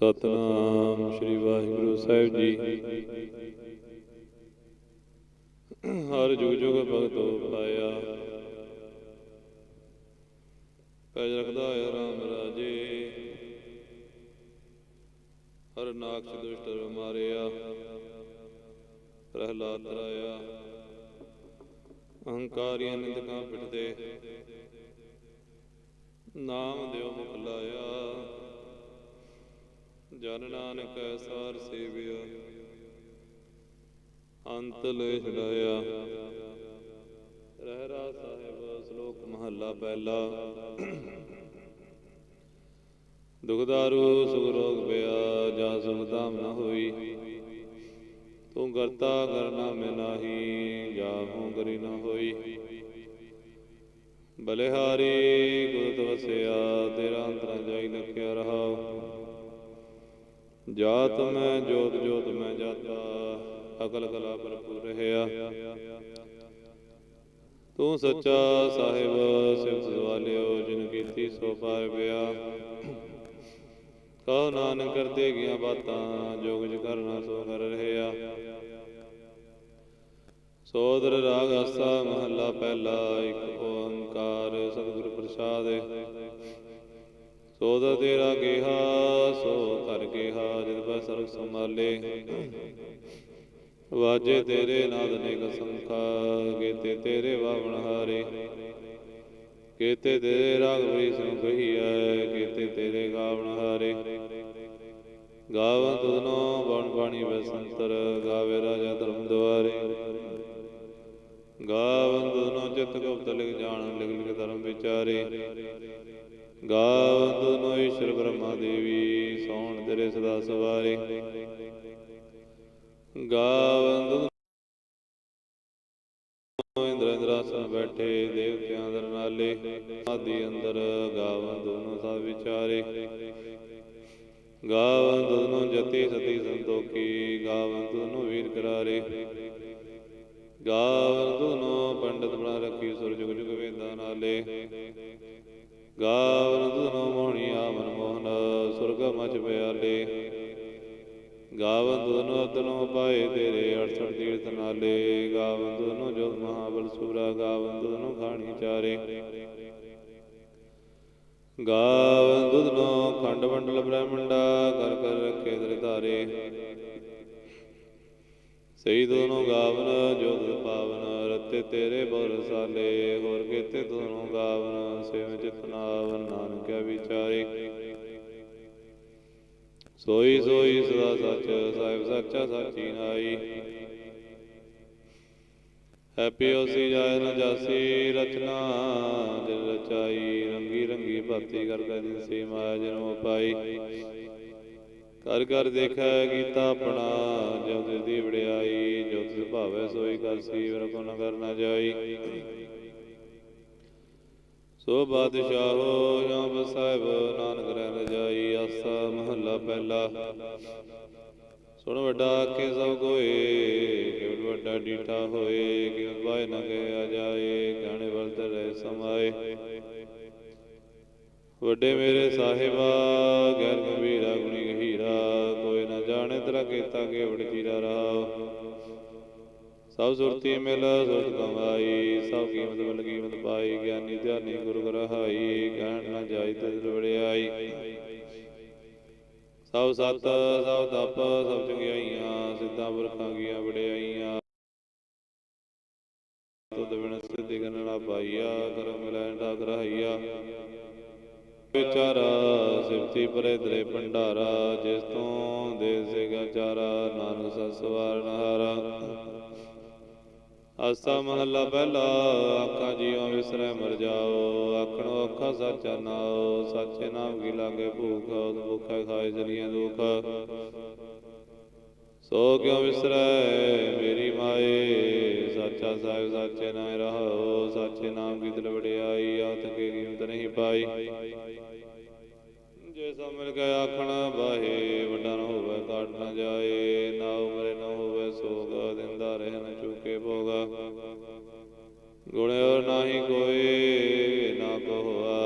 ਸਤਨਾਮ ਸ੍ਰੀ ਵਾਹਿਗੁਰੂ ਸਾਹਿਬ ਜੀ। ਹਰ ਜੁਗ ਜੁਗ ਭਗਤੋ ਪਾਇਆ। ਪੈਜ ਰਖਦਾ ਹੈ ਰਾਮ ਰਾਜੇ। ਹਰ ਨਾਕਸ਼ ਦੁਸ਼ਟ ਮਾਰਿਆ। ਪ੍ਰਹਿਲਾਦ ਤਰਾਇਆ ਅਹੰਕਾਰੀਆਂ ਨਿੰਦਕਾਂ ਪਿਟਦੇ। ਨਾਮ ਦਿਓ ਮੁਖ ਲਾਇਆ। ਜਨ ਨਾਨਕ ਸਾਰ ਸੇਵਿਆ। ਅੰਤ ਲੈ ਛਡਾਇਆ ਰਹਿਰਾ ਸਾਹਿਬ, ਸ਼ਲੋਕ ਮਹੱਲਾ ਪਹਿਲਾ। ਦੁਖਦਾਰੂ ਸੁਖ ਰੋਗ ਪਿਆ, ਜਾ ਸੁਖ ਨ ਹੋਈ। ਤੂੰ ਕਰਤਾ ਕਰਨਾ ਮੈਂ ਨਾਹੀ, ਜਾ ਹੂੰ ਕਰੀ ਨ ਹੋਈ। ਬਲਿਹਾਰੀ ਗੁਰਤ ਵਸਿਆ ਤੇਰਾ ਅੰਤਰ ਜਾਈ ਲਖਿਆ ਰਹਾ ਜਾਤ ਮੈਂ, ਜੋਤ ਜੋਤ ਮੈਂ ਜਾਤਾ, ਅਕਲ, ਕਲਾ ਭਰਪੂਰ ਰਹਿਆ। ਤੂੰ ਸੱਚਾ ਸਾਹਿਬ ਸਿਫਤ ਸਵਾਲਿਓ, ਜਿਨ ਕੀਤੀ ਸੋ ਪਾਰ ਪਿਆ। ਕਹੋ ਨਾਨਕ ਕਰਦੇ ਗਿਆ ਬਾਤਾਂ, ਜੋ ਕੁਝ ਕਰਨਾ ਸੋ ਕਰ ਰਹਿਆ। ਸੋਦਰ ਰਾਗ ਆਸਾ, ਮਹੱਲਾ ਪਹਿਲਾ, ਇੱਕ ਓੰਕਾਰ ਸਤਿਗੁਰ ਪ੍ਰਸਾਦ। ਸੋਦਰ ਤੇਰਾ ਗੇਹਾ ਸੋ ਕਰ ਗੇਹਾ ਜਿਤ ਬੈ ਸਰਬ ਸੰਭਾਲੇ। ਵਾਜੇ ਤੇਰੇ ਨਾਦ ਨੇਕ ਸੰਖਾ ਗੀਤੇ ਤੇਰੇ ਵਾਵਣ ਹਾਰੇ। ਕੀਤੇ ਤੇਰੇ ਰਾਗ ਬਰੀ ਸਿਉ ਕੀਤੇ ਤੇਰੇ ਗਾਵਣ ਹਾਰੇ। ਗਾਵਨ ਤੁਧਨੋ ਬਣ ਬਾਣੀ ਬਸੰਤਰ ਗਾਵੇ ਰਾਜਾ ਧਰਮ ਦੁਆਰੇ। ਗਾਵਨ ਤੁਧਨੋ ਚਿਤ ਗੁਪਤ ਲਿਖ ਜਾਣ, ਲਿਖ ਲਿਖ ਧਰਮ ਵਿਚਾਰੇ। ਗਾਵਨ ਤੁਧਨੋ ਈਸ਼ਰ ਬ੍ਰਹਮਾ ਦੇਵੀ, ਸੌਣ ਤੇਰੇ ਸਦਾ ਸਵਾਰੇ। ਗਾਵਨ ਇੰਦਰ ਇੰਦਰਾਸਨ ਬੈਠੇ, ਦੇਵਤਿਆਂ ਅੰਦਰ ਨਾਲੇ, ਆਦੀ ਅੰਦਰ ਗਾਵਨ ਸਭ ਵਿਚਾਰੇ। ਗਾਵਨ ਜਤੀ ਸਤੀ ਸੰਤੋਖੀ ਗਾਵਨ ਵੀਰ ਕਰਾਰੇ। ਗਾਵਨ ਦੋਨੋਂ ਪੰਡਤ ਬਣਾ ਰੱਖੀ ਸੁਰ ਜੁਗ ਵੇਦਾਂ ਨਾਲੇ। ਗਾਵਨ ਦੋਨੋਂ ਮੋਹਣੀ ਆਮਨ ਮੋਹਨ, ਸੁਰਗ ਮਚ ਪਿਆਲੇ। ਗਾਵਨ ਦੋਨੋਂ ਤਨੋਂ ਪਾਏ ਤੇਰੇ 68 ਤੀਰਥ ਨਾਲੇ। ਗਾਵਨ ਦੋਨੋਂ ਜੋਤ ਮਹਾਬਲ ਸੂਰਾ, ਗਾਵਨ ਦੋਨੋਂ ਖਾਣੀ ਚਾਰੇ। ਗਾਵਨ ਦੋਨੋਂ ਖੰਡ ਮੰਡਲ ਬ੍ਰਹਮੰਡਾ, ਕਰ ਕਰ ਰੱਖੇ ਦਰ ਧਾਰੇ। ਸਹੀ ਦੋਨੋਂ ਗਾਵਨ ਜੋਤ ਪਾਵਨ ਰਤੇ ਤੇਰੇ ਬੋਲ ਹੋਰ ਕੀਤੇ ਦੋਨੋਂ ਗਾਵਨ? ਸੇਵ ਚਿਤਨਾਵਨ ਨਾਨਕਿਆ ਵਿਚਾਰੇ। ਸੋਈ ਸੋਈ ਸਦਾ ਸੱਚ, ਸਾਹਿਬ ਸੱਚਾ ਸਾਚੀ ਨਾਈ। ਹੈਪੀ ਹੋਸੀ ਜਾਇ ਨ ਜਾਸੀ, ਰਚਨਾ ਦਿਲ ਰਚਾਈ, ਰੰਗੀ ਰੰਗੀ ਭਾਤੀ ਕਰਦਾ ਕਰ ਦਿਸੀ ਮਾਇਆ ਜਨਮ ਪਾਈ। ਕਰ ਕਰ ਦੇਖੈ ਕੀਤਾ ਆਪਣਾ ਜਬ ਤਿਸ ਦੀ ਵਡਿਆਈ ਜੋ ਤਿਸ ਭਾਵੈ ਸੋਈ ਕਰਸੀ ਵਰ ਕੋ ਨ ਕਰਨਾ ਜਾਈ। ਸੋ ਬਾਦਸ਼ਾਹੋ ਜਾਂ ਬਸਾਹਿਬ ਨਾਨਕ ਰਹਿ ਰਜਾਈ ਆਸਾ ਮਹੱਲਾ ਪਹਿਲਾ। ਸੁਣ ਵੱਡਾ ਆਖੇ ਸਭ ਕੋਏ ਕਿਵ ਵੱਡਾ ਡੀਠਾ ਹੋਏ ਕਿਵ ਬਾਇ ਨ ਗਿਆ ਜਾਏ ਗਾਣੇ ਵਲਤ ਰਹਿ ਸਮਾਏ। ਵੱਡੇ ਮੇਰੇ ਸਾਹਿਬਾ, ਗੈਰ ਗੰਭੀਰਾ ਜਾਣੇ ਕੀਤਾ ਕੇ ਵਡ ਚੀਰਾ ਸਭ ਸੁਰਤੀ ਮਿਲ, ਸੁਰਤ ਕਮਾਈ, ਸਭ ਕੀਮਤ ਮਿਲ ਕੀਮਤ ਪਾਈ, ਗਿਆਨੀ ਧਿਆਨੀ ਗੁਰੂ ਗ੍ਰਹਾਈ ਕਹਿਣ ਨਾ ਜਾਈ ਤੇ ਵੜਿਆਈ ਸਭ ਸਤ, ਸਭ ਤਪ, ਸਭ ਚੰਗਿਆਈਆਂ, ਸਿੱਧਾਂ ਪੁਰਖਾਂ ਕੀਆਂ ਵੜਿਆਈਆਂ ਤੁਧ ਬਿਨ ਸਿੱਧੀ ਗਨਣਾ ਪਾਈਆ ਕਰਮ ਲੈਣ ਠਾਕ ਰਹਾਈਆ। ਵਿਚਾਰਾ ਸਿਫਤੀ ਪਰੇ ਦਰੇ ਭੰਡਾਰਾ, ਜਿਸ ਤੋਂ ਦੇ ਸਿਗਾ ਚਾਰਾ, ਨਾਨਕ ਸਸਵਾਰ ਨਹਾਰਾ ਆਸਾ ਮਹੱਲਾ ਪਹਿਲਾ ਆਖਾਂ ਜੀਉ ਵਿਸਰੈ ਮਰ ਜਾਓ ਆਖਣੋ ਅੱਖਾਂ ਸੱਚਾ ਨਾਉ ਸੱਚੇ ਨਾਮ ਕੀ ਲਾਗੇ ਭੂਖ ਉਸ ਖਾਏ ਜਲੀਆਂ ਦੁਖ। ਸੋ ਕਿਉ ਵਿਸਰੈ ਮੇਰੀ ਮਾਏ, ਸੱਚਾ ਸਾਹਿਬ ਸੱਚੇ ਨਾਮ ਰਹੋ, ਸੱਚੇ ਨਾਮ ਕੀ ਦਲਵੜਿਆਈ ਆਤ ਕੀ ਕੀਮਤ ਨਹੀਂ ਪਾਈ। ਨਾਨਕ ਆਖਣਾ ਬਾਹੇ ਵੱਡਾ ਨਾ ਹੋਵੇ, ਘਾਟ ਨਾ ਜਾਏ, ਨਾ ਉਮਰੇ ਨਾ ਹੋਵੇ ਸੋਗਾ, ਦਿੰਦਾ ਰਹਿਣ ਚੁਕੇ ਭੋਗਾ। ਗੁਣਿਓ ਨਾਹੀ ਕੋਈ ਨਾ ਕੋਹਾ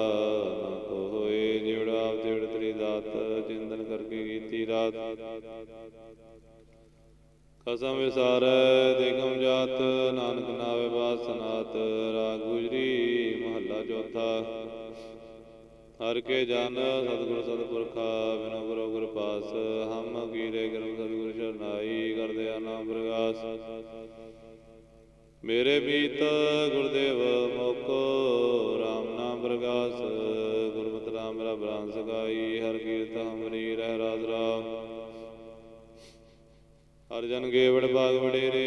ਨਾ ਕੋਏ ਜਿਵੜਾ ਜਿਵੜ ਤੇਰੀ ਦਾਤ ਜਿੰਦਨ ਕਰਕੇ ਕੀਤੀ ਰਾਤ। ਕਸਮ ਵਿਸਾਰ, ਦੇਖਮ ਜਾਤ, ਨਾਨਕ ਨਾਵੇ ਬਾਸਨਾਤ ਰਾਗ ਗੁਜਰੀ, ਮਹੱਲਾ ਚੌਥਾ। ਹਰ ਕੇ ਜਨ ਸਤਿਗੁਰ ਸਤਿਪੁਰਖਾ ਬਿਨੋ ਗੁਰੂ ਗੁਰ ਪਾਸ, ਹਮ ਕੀਰੇ ਕਰਮ ਸਤਿਗੁਰ ਸ਼ਰਨਾਈ ਕਰਦੇ ਆ ਨਾਮ ਪ੍ਰਗਾਸ। ਮੇਰੇ ਮੀਤ ਗੁਰਦੇਵ ਮੋਕੋ RAM ਨਾਮ ਪ੍ਰਗਾਸ, ਗੁਰਮਤਿ ਨਾਮ ਮੇਰਾ ਬ੍ਰਾਨ ਸਗਾਈ ਹਰ ਕੀਰਤ ਹਮਰੀ ਰਹਿ ਰਾਜ ਰਾਮ। ਹਰ ਜਨ ਗੇ ਵਡ ਵਡੇਰੇ,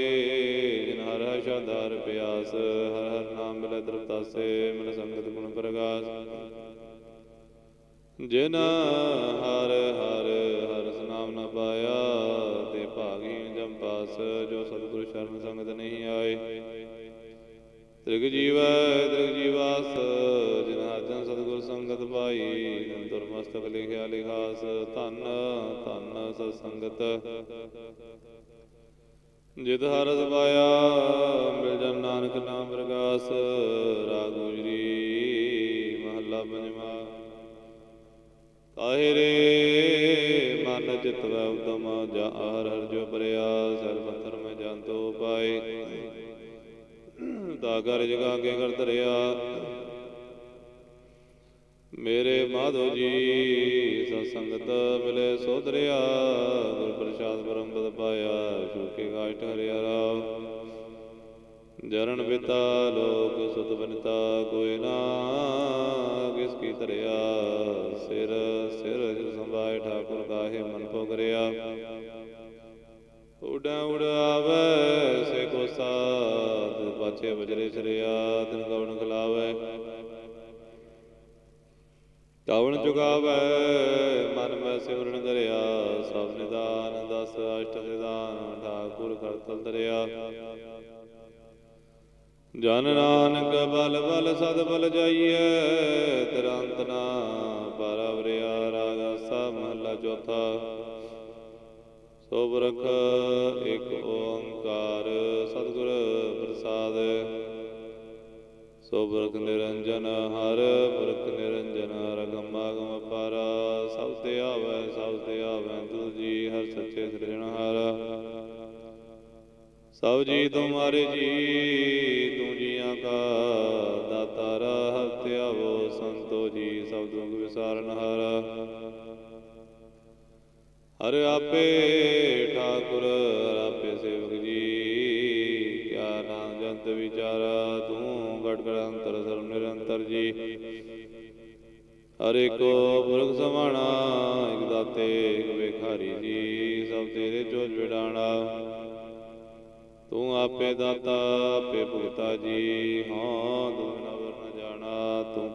ਜਿਨ ਹਰ ਹਰ ਸ਼ਾਦਾਰ ਪਿਆਸ, ਹਰ ਹਰ ਨਾਮ ਮਿਲੇ ਦਰਤਾਸੇ ਮਿਲ ਸੰਗਤ ਗੁਣ ਪ੍ਰਗਾਸ। ਜਿਨ ਹਰ ਹਰ ਹਰ ਨਾਮ ਨ ਪਾਇਆ, ਤੇ ਭਾਗੀਨ ਜਮ ਜੋ ਸਤਿਗੁਰ ਸ਼ਰਨ ਸੰਗਤ ਨਹੀਂ ਆਏ। ਤ੍ਰਿਗ ਜੀਵੈ, ਤ੍ਰਿਗ ਜੀਵਾਸ ਜਿਨ ਹਰ ਸਤਿਗੁਰ ਸੰਗਤ ਪਾਈ ਨੰਦਰ ਮਸਤਕ ਲਿਖਿਆ ਲਿਖਾਸ, ਧੰਨ ਧੰਨ ਸਤ ਸੰਗਤ। ਜਿਤ ਹਰਸ ਪਾਇਆ ਮਿਲ ਜਨ ਨਾਨਕ ਨਾਮ ਪ੍ਰਗਾਸ, ਰਾਗ ਕਾਹੇ ਰੇ ਮਨ ਚਿਤ ਵੈ ਜਾ ਹਰ ਹਰ ਜੋ ਪਰਿਆ ਸਰਬ ਮੈਂ ਜੰਤੋ ਪਾਏ। ਤਾ ਕਰ ਜਗਾ ਕੇ ਕਰ ਧਰਿਆ। ਮੇਰੇ ਮਾਧੋ ਜੀ, ਸਤ ਸੰਗਤ ਮਿਲੇ ਸੋਧਰਿਆ ਗੁਰ ਪ੍ਰਸਾਦ ਪਰਮ ਪਦ ਪਾਇਆ ਸ਼ੁਕੇ ਗਾਇਟ ਹਰਿਆ ਰਾਮ। ਜਰਨ ਪਿਤਾ ਲੋਕ ਸੁਤ ਬਨਤਾ, ਕੋਈ ਨਾ ਕਿਸ ਕੀ ਧਰਿਆ। ਠਾਕੁਰ ਮਨ ਪੋ ਕਰਿਆ ਉਡਾ ਉਡ ਆਵੇ ਸੇ ਕੋ ਸਾਧ ਪਾਛੇ ਵਜਰੇ ਸਰਿਆ, ਤਿਨ ਕਵਣ ਖਲਾਵੇ। ਕਵਣ ਚੁਗਾਵੇ ਮਨ ਮੈਂ ਸਿਮਰਨ ਕਰਿਆ, ਸਭ ਨਿਦਾਨ ਦਸ, ਅਸ਼ਟ ਨਿਦਾਨ ਠਾਕੁਰ ਕਰਤਲ ਧਰਿਆ। ਜਨ ਨਾਨਕ ਬਲ ਬਲ ਸਦ ਬਲ ਜਾਈਐ ਤਿਰੰਤ ਨਾ ਮਹਲਾ ਚੌਥਾ ਸੋ ਬਰਖ ਇੱਕ ਓੰਕਾਰ ਸਤਿਗੁਰ ਪ੍ਰਸਾਦ। ਸੋ ਨਿਰੰਜਨ ਹਰ, ਬਰਖ ਨਿਰੰਜਨ ਰਗਮਾਗਮ ਪਾਰਾ। ਸਭ ਤੇ ਆਵੈ, ਸਭ ਤੇ ਆਵੈ ਤੂ ਜੀ, ਹਰ ਸੱਚੇ ਸਿਰਜਣਹਾਰਾ ਸਭ ਜੀ ਤੁਮਾਰੇ ਜੀ, ਤੂੰ ਜੀਆਂ ਕਾ ਦਾਤਾਰਾ ਹਰ ਧਿਆਵੋ ਸੰਤੋ ਜੀ, ਸਭ ਦੁਖ ਵਿਸਾਰਨ ਹਾਰਾ। ਹਰ ਆਪੇ ਠਾਕੁਰ, ਹਰ ਆਪੇ ਸੇਵਕ ਜੀ। ਕਿਆ ਨਾਮ ਜੰਤ ਵਿਚਾਰਾ, ਤੂੰ ਗੜ ਅੰਤਰ, ਸਰਬ ਨਿਰੰਤਰ ਜੀ। ਹਰੇ ਕੋ ਪੁਰਖ ਸਮਾਣਾ, ਇਕ ਦਾਤੇ, ਇਕ ਵੇਖਾਰੀ ਜੀ। ਸਭ ਤੇਰੇ ਚੋਜ ਵਿਡਾਣਾ ਤੂੰ ਆਪੇ ਦਾਤਾ, ਆਪੇ ਭੁਗਤਾ ਜੀ। ਹਾਂ, ਤੂੰ ਨਾ ਵਰਨ ਜਾਣਾ। ਤੂੰ